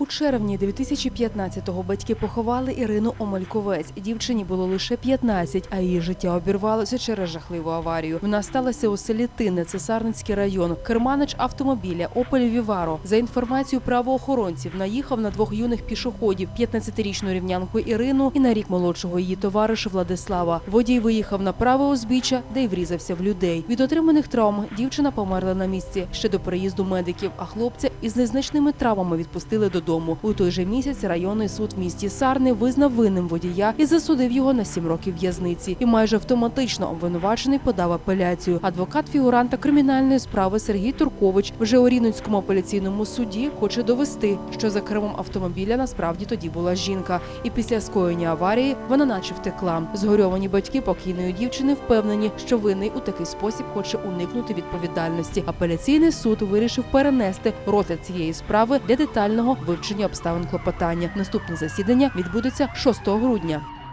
У червні 2015-го батьки поховали Ірину Омельковець. Дівчині було лише 15, а її життя обірвалося через жахливу аварію. Вона сталася у селі Тине, Цесарницький район. Керманич автомобіля Опель Віваро. За інформацією правоохоронців, наїхав на двох юних пішоходів: 15-річну рівнянку Ірину і на рік молодшого її товариша Владислава. Водій виїхав на праве узбіччя, де й врізався в людей. Від отриманих травм дівчина померла на місці ще до приїзду медиків. А хлопця із незначними травмами відпустили додому. У той же місяць районний суд в місті Сарни визнав винним водія і засудив його на сім років в'язниці. І майже автоматично обвинувачений подав апеляцію. Адвокат фігуранта кримінальної справи Сергій Туркович вже у Рівненському апеляційному суді хоче довести, що за кермом автомобіля насправді тоді була жінка, і після скоєння аварії вона наче втекла. Згорьовані батьки покійної дівчини впевнені, що винний у такий спосіб хоче уникнути відповідальності. Апеляційний суд вирішив перенести розгляд цієї справи для детального вивчення обставин клопотання. Наступне засідання відбудеться 6 грудня.